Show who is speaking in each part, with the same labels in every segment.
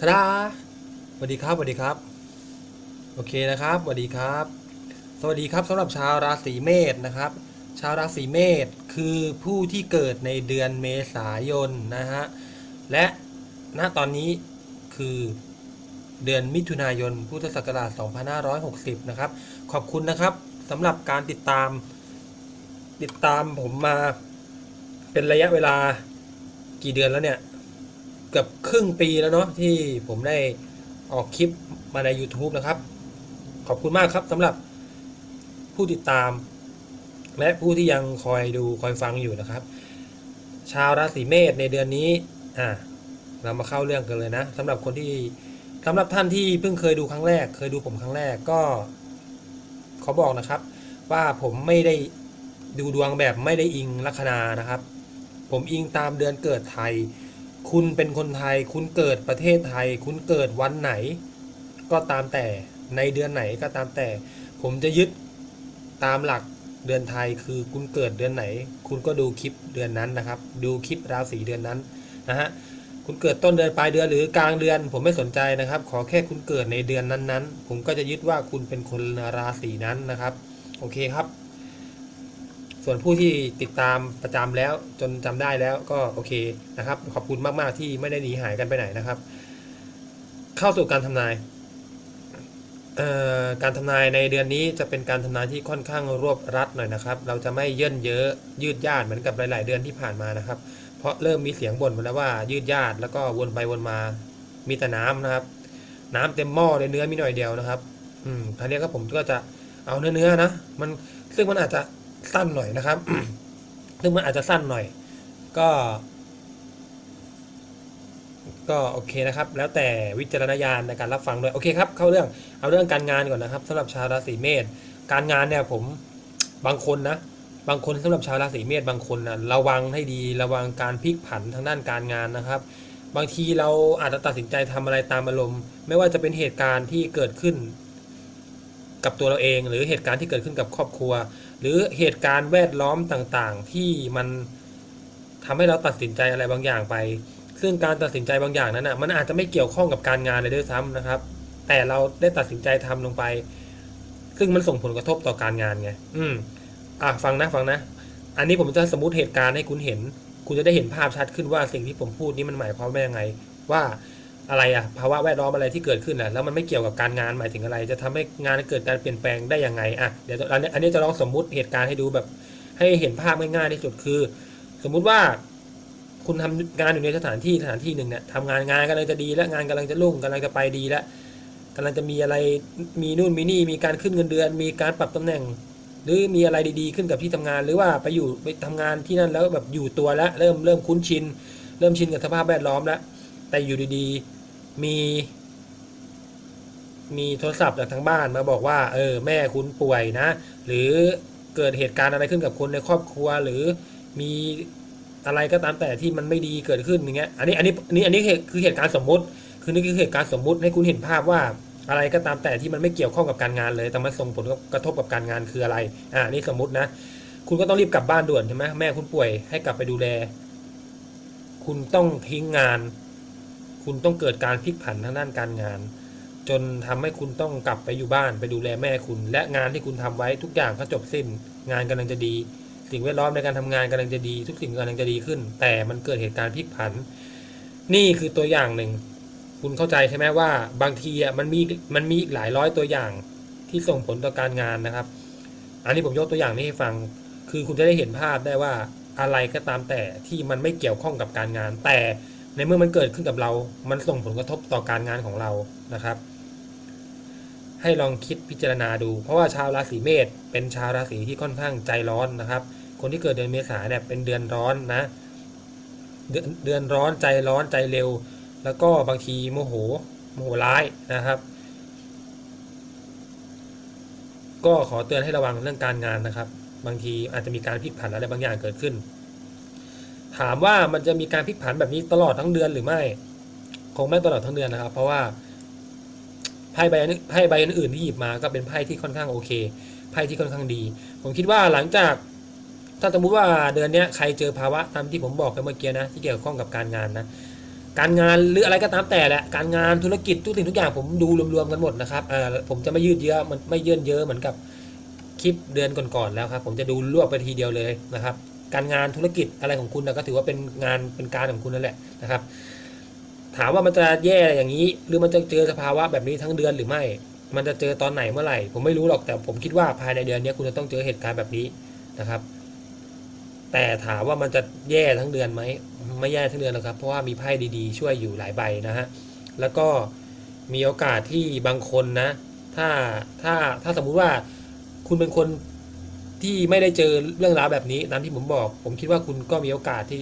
Speaker 1: ทาดาสวัสดีครับสวัสดีครับ โอเคนะครับสวัสดีครับ สวัสดีครับสำหรับชาวราศีเมษนะครับ ชาวราศีเมษคือผู้ที่เกิดในเดือนเมษายนนะฮะ และณตอนนี้คือเดือนมิถุนายน พุทธศักราช 2560 นะครับ ขอบคุณนะครับสำหรับการติดตาม ติดตามผมมาเป็นระยะเวลากี่เดือนแล้วเนี่ย กือบครึ่งปีแล้วเนาะที่ผมได้ออกคลิปมาใน YouTube นะครับ ขอบคุณมากครับสำหรับผู้ติดตาม และผู้ที่ยังคอยดูคอยฟังอยู่นะครับ ชาวราศีเมษในเดือนนี้อะเรามาเข้าเรื่องกันเลยนะสำหรับคนที่สำหรับท่านที่เพิ่งเคยดูครั้งแรก เคยดูผมครั้งแรกก็ขอบอกนะครับ ว่าผมไม่ได้ดูดวงแบบไม่ได้อิงลัคนานะครับ ผมอิงตามเดือนเกิดไทย คุณเป็นคนไทย คุณเกิดประเทศไทย คุณเกิดวันไหน ก็ตามแต่ในเดือนไหนก็ตามแต่ ผมจะยึดตามหลักเดือนไทยคือคุณเกิดเดือนไหน คุณก็ดูคลิปเดือนนั้นนะครับ ดูคลิปราศีเดือนนั้นนะฮะคุณเกิดต้นเดือนปลายเดือนหรือกลางเดือน ผมไม่สนใจนะครับ ขอแค่คุณเกิดในเดือนนั้นๆ ผมก็จะยึดว่าคุณเป็นคนราศีนั้นนะครับ โอเคครับ ส่วนผู้ที่ติดตามประจำแล้วจนจำได้แล้วก็โอเคนะครับ ขอบคุณมาก ๆ ที่ไม่ได้หนีหายกันไปไหนนะครับ เข้าสู่การทำนายการทำนายในเดือนนี้จะเป็นการทำนายที่ค่อนข้างรวบรัดหน่อยนะครับ เราจะไม่เย่นเยอะยืดยาดเหมือนกับหลาย ๆ เดือนที่ผ่านมานะครับ เพราะเริ่มมีเสียงบ่นมาแล้วว่ายืดยาดแล้วก็วนไปวนมามีแต่น้ำนะครับ น้ำเต็มหม้อเลยเนื้อมีหน่อยเดียวนะครับ อืมคราวนี้ก็ผมก็จะเอาเนื้อเนื้อๆนะมันซึ่งมันอาจจะ สั้นหน่อยนะครับ ซึ่งมันอาจจะสั้นหน่อย ก็ ก็โอเคนะครับ แล้วแต่วิจารณญาณในการรับฟังด้วย โอเคครับ เข้าเรื่อง เอาเรื่องการงานก่อนนะครับสำหรับชาวราศีเมษ การงานเนี่ยผมบางคนนะ บางคนสำหรับชาวราศีเมษบางคนนะระวังให้ดี ระวังการพลิกผันทางด้านการงานนะครับ บางทีเราอาจจะตัดสินใจทำอะไรตามอารมณ์ ไม่ว่าจะเป็นเหตุการณ์ที่เกิดขึ้นกับตัวเราเองหรือเหตุการณ์ที่เกิดขึ้นกับครอบครัว หรือเหตุการณ์แวดล้อมต่างๆ ที่มันทำให้เราตัดสินใจอะไรบางอย่างไป ซึ่งการตัดสินใจบางอย่างนั้นอะมันอาจจะไม่เกี่ยวข้องกับการงานเลยด้วยซ้ำนะครับ แต่เราได้ตัดสินใจทำลงไป ซึ่งมันส่งผลกระทบต่อการงานไงอืมอะฟังนะฟังนะ อันนี้ผมจะสมมติเหตุการณ์ให้คุณเห็น คุณจะได้เห็นภาพชัดขึ้นว่าสิ่งที่ผมพูดนี้มันหมายความว่ายังไง ว่า อะไรอะภาวะแวดล้อมอะไรที่เกิดขึ้นอะแล้วมันไม่เกี่ยวกับการงานหมายถึงอะไร จะทำให้งานเกิดการเปลี่ยนแปลงได้ยังไงอะเดี๋ยวอันนี้อันนี้จะลองสมมุติเหตุการณ์ให้ดูแบบ ให้เห็นภาพง่ายๆที่สุดคือ สมมุติว่า คุณทำงานอยู่ในสถานที่สถานที่หนึ่งเนี่ยทำงานงานกำลังจะดีแล้วงานกำลังจะรุ่งกำลังจะไปดีแล้วกำลังจะมีอะไรมีนู่นมีนี่มีการขึ้นเงินเดือน มีการปรับตำแหน่ง หรือมีอะไรดีๆขึ้นกับที่ทำงาน หรือว่าไปอยู่ไปทำงานที่นั่นแล้วแบบอยู่ตัวแล้วเริ่มเริ่มคุ้นชิน เริ่มชินกับสภาพแวดล้อมแล้วแต่อยู่ดีๆ มี มีโทรศัพท์จากทางบ้านมาบอกว่า เออ แม่คุณป่วยนะ หรือเกิดเหตุการณ์อะไรขึ้นกับคนในครอบครัว หรือมีอะไรก็ตามแต่ที่มันไม่ดีเกิดขึ้นอย่างเงี้ย อันนี้ อันนี้อันนี้อันนี้คือเหตุการณ์สมมุติ คือนี่คือเหตุการณ์สมมุติให้คุณเห็นภาพว่าอะไรก็ตามแต่ที่มันไม่เกี่ยวข้องกับการงานเลย แต่มันส่งผลกระทบกับการงานคืออะไร อ่า นี่สมมุตินะ คุณก็ต้องรีบกลับบ้านด่วนใช่ไหมแม่คุณป่วยให้กลับไปดูแล คุณต้องทิ้งงาน คุณต้องเกิดการพลิกผันทางด้านการงาน จนทำให้คุณต้องกลับไปอยู่บ้านไปดูแลแม่คุณ และงานที่คุณทำไว้ทุกอย่างก็จบสิ้น งานกำลังจะดี สิ่งแวดล้อมในการทำงานกำลังจะดี ทุกสิ่งกำลังจะดีขึ้น แต่มันเกิดเหตุการณ์พลิกผัน นี่คือตัวอย่างหนึ่ง คุณเข้าใจใช่ไหมว่า บางทีอะมันมีมันมีอีกหลายร้อยตัวอย่างที่ส่งผลต่อการงานนะครับ อันนี้ผมยกตัวอย่างนี้ให้ฟัง คือคุณจะได้เห็นภาพได้ว่าอะไรก็ตามแต่ที่มันไม่เกี่ยวข้องกับการงานแต่ ในเมื่อมันเกิดขึ้นกับเรา มันส่งผลกระทบต่อการงานของเรานะครับ ให้ลองคิดพิจารณาดู เพราะว่าชาวราศีเมษเป็นชาวราศีที่ค่อนข้างใจร้อนนะครับ คนที่เกิดเดือนเมษาเนี่ยเป็นเดือนร้อนนะ เดือนเดือนร้อนใจร้อนใจเร็ว แล้วก็บางทีโมโหโมโหร้ายนะครับ ก็ขอเตือนให้ระวังเรื่องการงานนะครับ บางทีอาจจะมีการพลิกผันอะไรบางอย่างเกิดขึ้น ถามว่ามันจะมีการพลิกผันแบบนี้ตลอดทั้งเดือนหรือไม่ คงไม่ตลอดทั้งเดือนนะครับ เพราะว่าไพ่ใบไพ่ใบอื่นที่หยิบมาก็เป็นไพ่ที่ค่อนข้างโอเคไพ่ที่ค่อนข้างดี ผมคิดว่าหลังจาก ถ้าสมมติว่าเดือนนี้ใครเจอภาวะตามที่ผมบอกไปเมื่อกี้นะที่เกี่ยวข้องกับการงานนะ การงานหรืออะไรก็ตามแต่แหละการงานธุรกิจทุกสิ่งทุกอย่างผมดูรวมๆกันหมดนะครับเออผมจะไม่ยืดเยอะมันไม่เยื่นเยอะเหมือนกับคลิปเดือนก่อนๆแล้วครับ ผมจะดูรวบไปทีเดียวเลยนะครับ การงานธุรกิจอะไรของคุณนะก็ถือว่าเป็นงานเป็นการของคุณนั่นแหละนะครับ ถามว่ามันจะแย่อย่างนี้ หรือมันจะเจอสภาวะแบบนี้ทั้งเดือนหรือไม่ มันจะเจอตอนไหนเมื่อไหร่ ผมไม่รู้หรอกแต่ผมคิดว่าภายในเดือนนี้คุณจะต้องเจอเหตุการณ์แบบนี้นะครับ แต่ถามว่ามันจะแย่ทั้งเดือนไหมไม่แย่ทั้งเดือนหรอกครับเพราะว่ามีไพ่ดีๆ ช่วยอยู่หลายใบนะฮะแล้วก็มีโอกาสที่บางคนนะ ถ้าถ้าถ้าสมมุติว่าคุณเป็นคน ที่ไม่ได้เจอเรื่องราวแบบนี้ตามที่ผมบอก ผมคิดว่าคุณก็มีโอกาสที่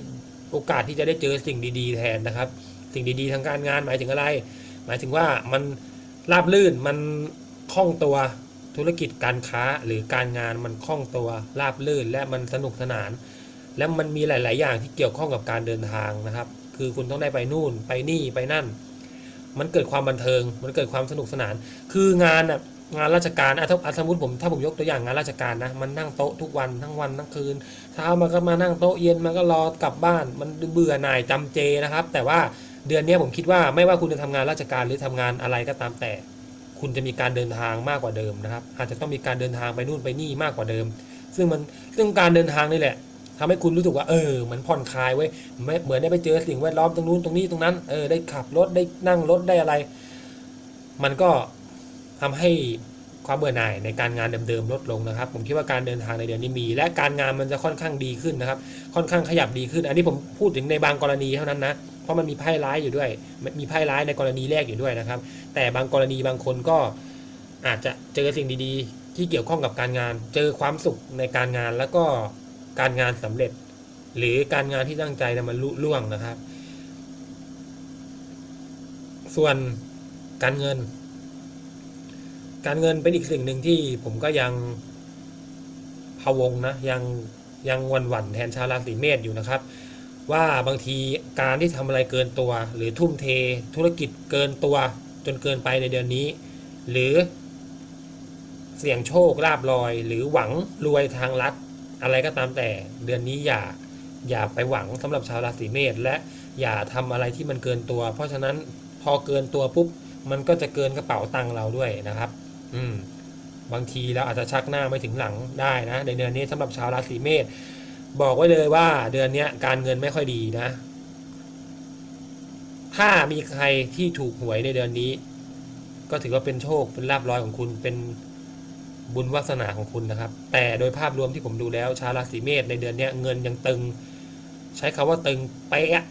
Speaker 1: โอกาสที่จะได้เจอสิ่งดีๆ แทนนะครับ สิ่งดีๆ ทางการงานหมายถึงอะไร หมายถึงว่ามันราบลื่นมันคล่องตัวธุรกิจการค้าหรือการงานมันคล่องตัวราบลื่นและมันสนุกสนาน และมันมีหลาย ๆ อย่างที่เกี่ยวข้องกับการเดินทางนะครับ คือคุณต้องได้ไปนู่นไปนี่ไปนั่น มันเกิดความบันเทิง มันเกิดความสนุกสนาน คืองานอะ งานราชการอะถ้าสมมติผมถ้าผมยกตัวอย่างงานราชการนะมันนั่งโต๊ะทุกวันทั้งวันทั้งคืนเช้ามันก็มานั่งโต๊ะเย็นมันก็รอกลับบ้าน มันเบื่อหน่ายจำเจนะครับ แต่ว่าเดือนนี้ผมคิดว่าไม่ว่าคุณจะทำงานราชการหรือทำงานอะไรก็ตามแต่ คุณจะมีการเดินทางมากกว่าเดิมนะครับ อาจจะต้องมีการเดินทางไปนู่นไปนี่มากกว่าเดิม ซึ่งมันซึ่งการเดินทางนี่แหละทำให้คุณรู้สึกว่าเออเหมือนผ่อนคลายไว้ยเหมือนได้ไปเจอสิ่งแวดล้อมตรงนู้นตรงนี้ตรงนั้นเออได้ขับรถได้นั่งรถได้อะไร มันก็ ทำให้ความเบื่อหน่ายในการงานเดิมๆลดลงนะครับ ผมคิดว่าการเดินทางในเดือนนี้มี และการงานมันจะค่อนข้างดีขึ้นนะครับ ค่อนข้างขยับดีขึ้น อันนี้ผมพูดถึงในบางกรณีเท่านั้นนะเพราะมันมีไพ่ร้ายอยู่ด้วย มีไพ่ร้ายในกรณีแรกอยู่ด้วยนะครับ แต่บางกรณีบางคนก็อาจจะเจอสิ่งดีๆ ที่เกี่ยวข้องกับการงาน เจอความสุขในการงานแล้วก็การงานสำเร็จ หรือการงานที่ตั้งใจนะมันลุล่วงนะครับ ส่วนการเงิน การเงินเป็นอีกสิ่งหนึ่งที่ผมก็ยังพะวงนะยังยังวันหวันแทนชาวราศีเมษอยู่นะครับ ว่าบางทีการที่ทำอะไรเกินตัว หรือทุ่มเทธุรกิจเกินตัวจนเกินไปในเดือนนี้ หรือ เสี่ยงโชคลาบลอย หรือหวังรวยทางลัดอะไรก็ตามแต่เดือนนี้อย่าอย่าไปหวังสำหรับชาวราศีเมษและอย่าทำอะไรที่มันเกินตัว เพราะฉะนั้นพอเกินตัวปุ๊บมันก็จะเกินกระเป๋าตังค์เราด้วยนะครับ อืมบางทีเราอาจจะชักหน้าไม่ถึงหลังได้นะในเดือนนี้สำหรับชาวราศีเมษบอกไว้เลยว่าเดือนเนี้ยการเงินไม่ค่อยดีนะ ถ้ามีใครที่ถูกหวยในเดือนนี้ ก็ถือว่าเป็นโชคเป็นลาบลอยของคุณเป็นบุญวาสนาของคุณนะครับ แต่โดยภาพรวมที่ผมดูแล้ว ชาวราศีเมษในเดือนนี้เงินยังตึง ใช้คำว่าตึงเป๊ะ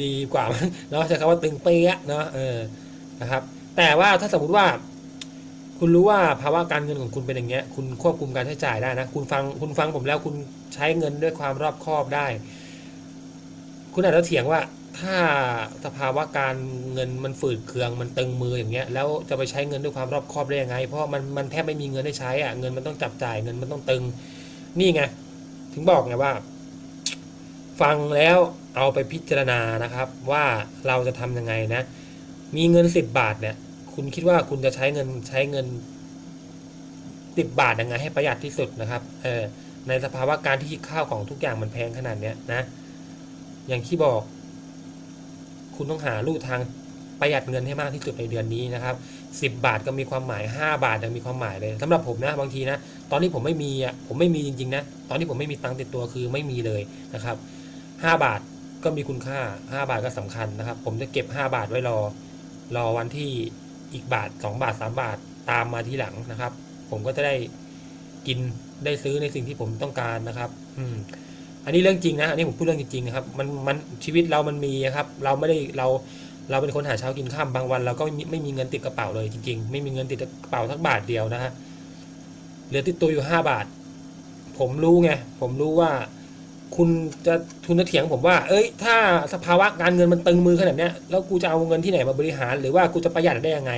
Speaker 1: ดีกว่าเนาะใช้คำว่าตึงเป๊ะเนาะเออนะครับ แต่ว่าถ้าสมมติว่า คุณรู้ว่าภาวะการเงินของคุณเป็นอย่างเงี้ย คุณควบคุมการใช้จ่ายได้นะ คุณฟังคุณฟังผมแล้วคุณใช้เงินด้วยความรอบคอบได้ คุณอาจจะเถียงว่าถ้าสภาวะการเงินมันฝืดเคืองมันตึงมืออย่างเงี้ยแล้วจะไปใช้เงินด้วยความรอบคอบได้ยังไง เพราะมันมันแทบไม่มีเงินให้ใช้อะเงินมันต้องจับจ่ายเงินมันต้องตึง นี่ไงถึงบอกไงว่า ฟังแล้วเอาไปพิจารณานะครับ ว่าเราจะทำยังไงนะ มีเงินสิบบาทเนี่ย คุณคิดว่าคุณจะใช้เงินใช้เงินสิบบาทยังไงให้ประหยัดที่สุดนะครับเออในสภาวะการที่ข้าวของทุกอย่างมันแพงขนาดเนี้ยนะ อย่างที่บอก คุณต้องหาลู่ทางประหยัดเงินให้มากที่สุดในเดือนนี้นะครับสิบบาทก็มีความหมายห้าบาทยังมีความหมายเลยสำหรับผมนะบางทีนะตอนนี้ผมไม่มีอะผมไม่มีจริงๆนะตอนนี้ผมไม่มีตังค์ติดตัวคือไม่มีเลยนะครับห้าบาทก็มีคุณค่าห้าบาทก็สำคัญนะครับ ผมจะเก็บห้าบาทไว้รอรอวันที่ อีกบาทสองบาทสามบาทตามมาทีหลังนะครับ ผมก็จะได้กินได้ซื้อในสิ่งที่ผมต้องการนะครับ อืม อันนี้เรื่องจริงนะอันนี้ผมพูดเรื่องจริงๆนะครับ มันมันชีวิตเรามันมีครับ เราไม่ได้เราเราเป็นคนหาเช้ากินข้ามบางวันเราก็ไม่ไม่มีเงินติดกระเป๋าเลยจริงๆ ไม่มีเงินติดกระเป๋าสักบาทเดียวนะฮะเหลือติดตัวอยู่ห้าบาท ผมรู้ไงผมรู้ว่า คุณจะทุนเถียงผมว่า เอ้ย ถ้าสภาวะการเงินมันตึงมือขนาดเนี้ย แล้วกูจะเอาเงินที่ไหนมาบริหาร หรือว่ากูจะประหยัดได้ยังไง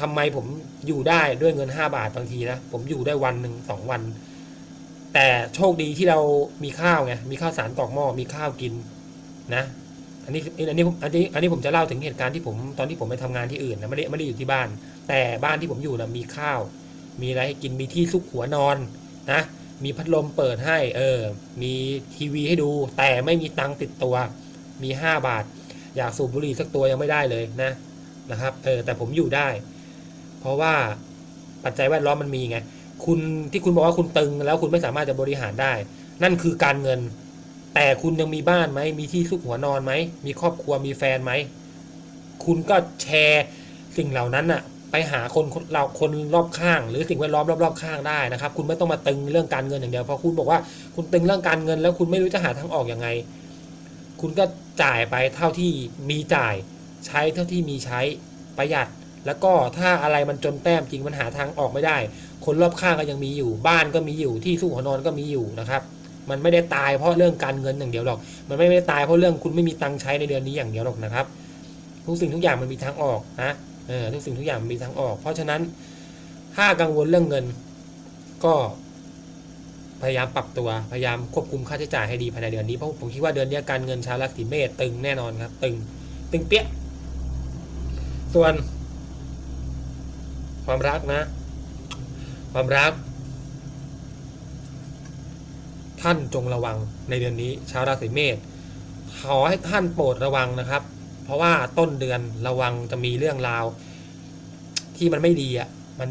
Speaker 1: ทำไมผมอยู่ได้ด้วยเงินห้าบาทบางทีนะ ผมอยู่ได้วันหนึ่งสองวัน แต่โชคดีที่เรามีข้าวไง มีข้าวสารกอกหม้อ มีข้าวกินนะ อันนี้ อันนี้ อันนี้ อันนี้ผมจะเล่าถึงเหตุการณ์ที่ผมตอนที่ผมไปทำงานที่อื่นนะ ไม่ได้ไม่ได้อยู่ที่บ้าน แต่บ้านที่ผมอยู่นะมีข้าว มีอะไรให้กิน มีที่ซุกหัวนอนนะ มีพัดลมเปิดให้ เออ มีทีวีให้ดู แต่ไม่มีตังติดตัว มีห้าบาท อยากสูบบุหรี่สักตัวยังไม่ได้เลยนะ นะครับ เออ แต่ผมอยู่ได้ เพราะว่าปัจจัยแวดล้อมมันมีไง คุณที่คุณบอกว่าคุณตึงแล้วคุณไม่สามารถจะบริหารได้ นั่นคือการเงิน แต่คุณยังมีบ้านไหม มีที่ซุกหัวนอนไหม มีครอบครัว มีแฟนไหม คุณก็แชร์สิ่งเหล่านั้นอะ ไปหาคนเราคนรอบข้าง หรือสิ่งแวดล้อมรอบๆข้างได้นะครับ คุณไม่ต้องมาตึงเรื่องการเงินอย่างเดียวเพราะคุณบอกว่าคุณตึงเรื่องการเงิน แล้วคุณไม่รู้จะหาทางออกยังไง คุณก็จ่ายไปเท่าที่มีจ่ายใช้เท่าที่มีใช้ประหยัด แล้วก็ถ้าอะไรมันจนแต้มจริงมันหาทางออกไม่ได้ คนรอบข้างก็ยังมีอยู่ บ้านก็มีอยู่ที่สู้หัวนอนก็มีอยู่นะครับมันไม่ได้ตายเพราะเรื่องการเงินอย่างเดียวหรอก มันไม่ได้ตายเพราะเรื่องคุณไม่มีตังค์ใช้ในเดือนนี้อย่างเดียวหรอกนะครับ ทุกสิ่งทุกอย่างมันมีทางออกนะ ทุกสิ่งทุกอย่างมีทางออก เพราะฉะนั้นถ้ากังวลเรื่องเงินก็พยายามปรับตัวพยายามควบคุมค่าใช้จ่ายให้ดีภายในเดือนนี้เพราะผมคิดว่าเดือนนี้การเงินชาวราศีเมษตึงแน่นอนครับ ตึงตึงเปี้ยส่วน ความรักนะ ความรัก ท่านจงระวังในเดือนนี้ ชาวราศีเมษขอให้ท่านโปรดระวังนะครับ เพราะว่าต้นเดือนระวังจะมีเรื่องราว ที่มันไม่ดีอะมัน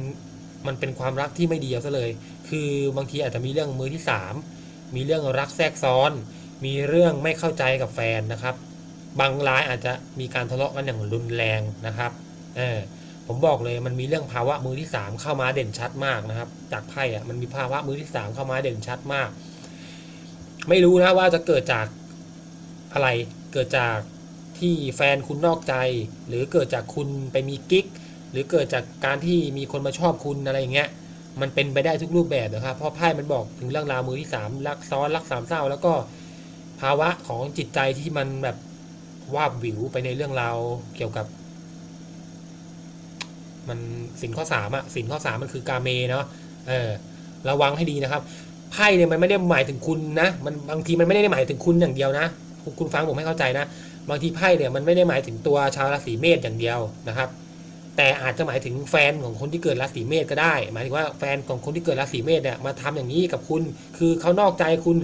Speaker 1: มันเป็นความรักที่ไม่ดีเอาซะเลย คือบางทีอาจจะมีเรื่องมือที่สามมีเรื่องรักแทรกซ้อน มีเรื่องไม่เข้าใจกับแฟนนะครับ บางรายอาจจะมีการทะเลาะกันอย่างรุนแรงนะครับเออผมบอกเลยมันมีเรื่องภาวะมือที่สามเข้ามาเด่นชัดมากนะครับ จากไพ่อะมันมีภาวะมือที่สามเข้ามาเด่นชัดมาก ไม่รู้นะว่าจะเกิดจากอะไรเกิดจาก ที่แฟนคุณนอกใจ หรือเกิดจากคุณไปมีกิ๊ก หรือเกิดจากการที่มีคนมาชอบคุณอะไรอย่างเงี้ยมันเป็นไปได้ทุกรูปแบบนะครับ เพราะไพ่มันบอกถึงเรื่องราวมือที่สามรักซ้อนรักสามเศร้า แล้วก็ภาวะของจิตใจที่มันแบบวาบวิวไปในเรื่องราวเกี่ยวกับ มันสินข้อสามอะสินข้อสามมันคือกาเมเนาะเออ ระวังให้ดีนะครับไพ่เนี่ยมันไม่ได้หมายถึงคุณนะ มันบางทีมันไม่ได้หมายถึงคุณอย่างเดียวนะคุณฟังผมให้เข้าใจนะ บางทีไพ่เนี่ยมันไม่ได้หมายถึงตัวชาวราศีเมษอย่างเดียวนะครับ แต่อาจจะหมายถึงแฟนของคนที่เกิดราศีเมษก็ได้ หมายถึงว่าแฟนของคนที่เกิดราศีเมษเนี่ยมาทำอย่างนี้กับคุณ คือเขานอกใจคุณ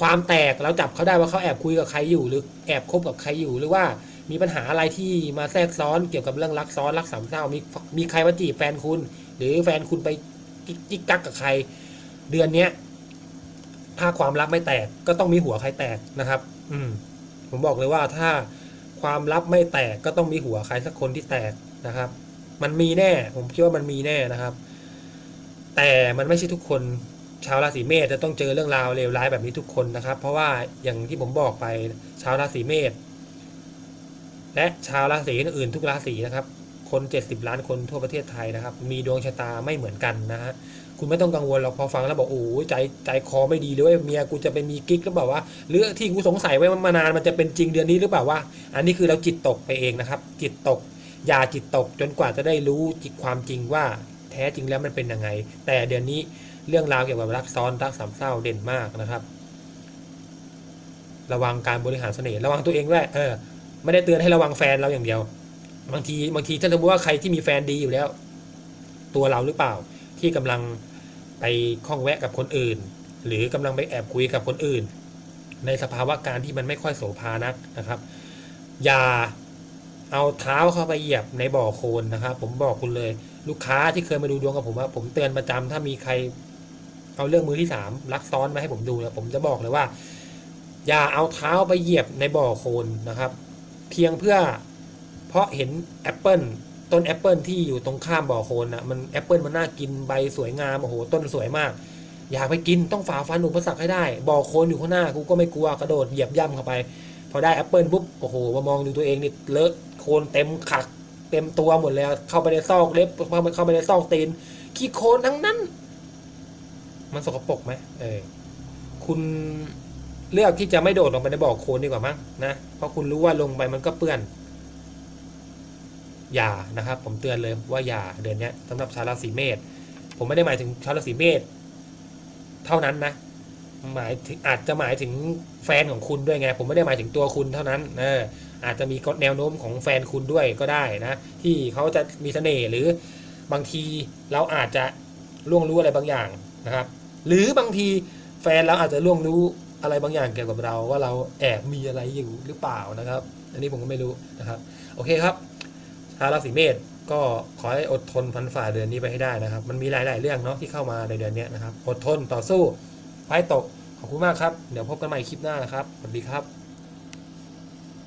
Speaker 1: ความแตกแล้วจับเขาได้ว่าเขาแอบคุยกับใครอยู่หรือแอบคบกับใครอยู่หรือว่ามีปัญหาอะไรที่มาแทรกซ้อนเกี่ยวกับเรื่องรักซ้อนรักสามเศร้ามีมีใครมาจีบแฟนคุณ หรือแฟนคุณไปกิ๊กกิ๊กกักกับใคร เดือนเนี้ยถ้าความลับไม่แตกก็ต้องมีหัวใครแตกนะครับ อืม ผมบอกเลยว่าถ้าความลับไม่แตกก็ต้องมีหัวใครสักคนที่แตกนะครับ มันมีแน่ ผมคิดว่ามันมีแน่นะครับ แต่มันไม่ใช่ทุกคนชาวราศีเมษจะต้องเจอเรื่องราวเลวร้ายแบบนี้ทุกคนนะครับ เพราะว่าอย่างที่ผมบอกไปชาวราศีเมษและชาวราศีอื่นทุกราศีนะครับ คน 70 ล้านคนทั่วประเทศไทยนะครับ มีดวงชะตาไม่เหมือนกันนะฮะ คุณไม่ต้องกังวลหรอกพอฟังแล้วบอกโอ้ยใจใจคอไม่ดีเลยเวยเมียกูจะไปมีกิ๊กหรือเปล่าวะหรือที่กูสงสัยไว้มานานมันจะเป็นจริงเดือนนี้หรือเปล่าวะอันนี้คือเราจิตตกไปเองนะครับ จิตตก อย่าจิตตกจนกว่าจะได้รู้จิตความจริงว่าแท้จริงแล้วมันเป็นยังไง แต่เดือนนี้เรื่องราวเกี่ยวกับรักซ้อนรักสามเศร้าเด่นมากนะครับ ระวังการบริหารเสน่ห์ระวังตัวเองด้วยเออไม่ได้เตือนให้ระวังแฟนเราอย่างเดียว บางทีบางทีถ้าสมมติว่าใครที่มีแฟนดีอยู่แล้ว ตัวเราหรือเปล่าที่กำลัง ไปข้องแวะกับคนอื่น หรือกำลังไปแอบคุยกับคนอื่น ในสภาวะการที่มันไม่ค่อยโสภานักนะครับ อย่าเอาเท้าเข้าไปเหยียบในบ่อโคลนนะครับ ผมบอกคุณเลย ลูกค้าที่เคยมาดูดวงกับผมว่า ผมเตือนประจำถ้ามีใครเอาเรื่องมือที่สามลักซ้อนมาให้ผมดูนี่ยผมจะบอกเลยว่า อย่าเอาเท้าไปเหยียบในบ่อโคลนนะครับ เพียงเพื่อเพราะเห็นแอปเปิล ต้นแอปเปิลที่อยู่ตรงข้ามบ่อโคลนนะมันแอปเปิลมันน่ากินใบสวยงามโอ้โหต้นสวยมาก อยากไปกินต้องฝ่าฟันอุปสรรคให้ได้บ่อโคลนอยู่ข้างหน้ากูก็ไม่กลัวกระโดดเหยียบย่ำเข้าไป พอได้แอปเปิลปุ๊บโอ้โหมามองดูตัวเองนี่เลอะโคลนเต็มขักเต็มตัวหมดแล้ว เข้าไปในซอกเล็บเข้าไปเข้าไปในซอกตีนขี้โคลนทั้งนั้น มันสกปรกไหมเออคุณเลือกที่จะไม่โดดลงไปในบ่อโคลนดีกว่ามั้งนะเพราะคุณรู้ว่าลงไปมันก็เปื้อน อย่านะครับ ผมเตือนเลยว่าอย่าเดือนเนี้ยสำหรับชาวราศีเมษผมไม่ได้หมายถึงชาวราศีเมษเท่านั้นนะหมายถึงอาจจะหมายถึงแฟนของคุณด้วยไง ผมไม่ได้หมายถึงตัวคุณเท่านั้นเอออาจจะมีแนวโน้มของแฟนคุณด้วยก็ได้นะที่เขาจะมีเสน่ห์หรือบางทีเราอาจจะล่วงรู้อะไรบางอย่างนะครับ หรือบางทีแฟนเราอาจจะล่วงรู้อะไรบางอย่างเกี่ยวกับเราว่าเราแอบมีอะไรอยู่หรือเปล่านะครับ อันนี้ผมก็ไม่รู้นะครับ โอเคครับ ชาวราศีเมษก็ขอให้อดทนพันฝ่าเดือนนี้ไปให้ได้นะครับ มันมีหลาย ๆ เรื่องเนาะที่เข้ามาในเดือนนี้นะครับ อดทนต่อสู้ไพ่ตก ขอบคุณมากครับ เดี๋ยวพบกันใหม่คลิปหน้านะครับ สวัสดีครับ